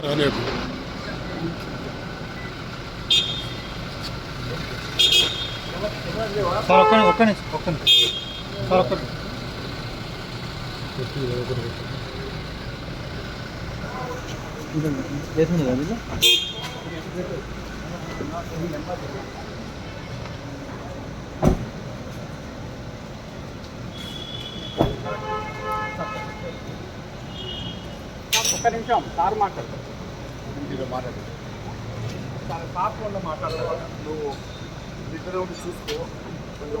안 해요. 바로 꺼내, 어, 꺼내, 어, 꺼내. 바로 꺼내. 내 손에 넣어야 ఒక్క నిమిషం సార్ మాట్లాడతారు మీరు మాట్లాడండి. సార్ సార్ ఫోన్లో మాట్లాడతారు నువ్వు ఉండి చూసుకో. కొంచెం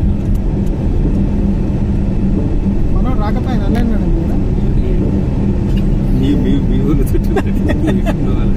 分別っていうのが